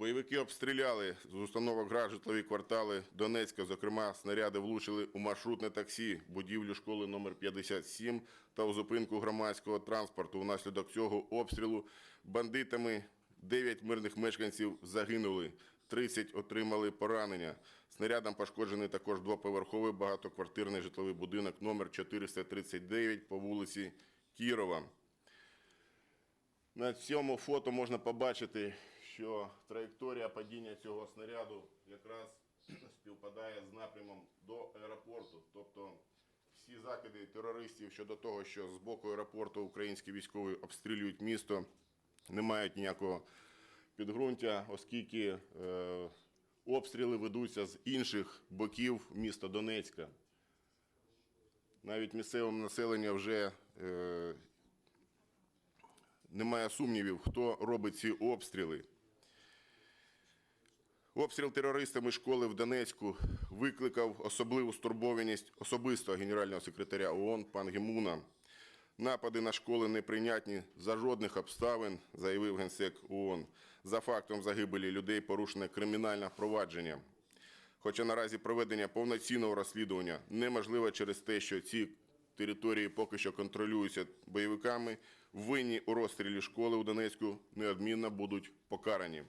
Бойовики обстріляли з установок ГРАД житлові квартали Донецька. Зокрема, снаряди влучили у маршрутне таксі, будівлю школи номер 57 та у зупинку громадського транспорту. Внаслідок цього обстрілу бандитами 9 мирних мешканців загинули, 30 отримали поранення. Снарядом пошкоджений також двоповерховий багатоквартирний житловий будинок номер 439 по вулиці Кірова. На цьому фото можна побачити, що траєкторія падіння цього снаряду якраз співпадає з напрямом до аеропорту. Тобто всі закиди терористів щодо того, що з боку аеропорту українські військові обстрілюють місто, не мають ніякого підґрунтя, оскільки е, обстріли ведуться з інших боків міста Донецька. Навіть місцеве населення вже е, немає сумнівів, хто робить ці обстріли. Обстріл терористами школи в Донецьку викликав особливу стурбованість особистого генерального секретаря ООН пан Гімуна. Напади на школи неприйнятні за жодних обставин, заявив генсек ООН. За фактом загибелі людей порушене кримінальне провадження. Хоча наразі проведення повноцінного розслідування неможливо через те, що ці території поки що контролюються бойовиками, винні у розстрілі школи у Донецьку неодмінно будуть покарані.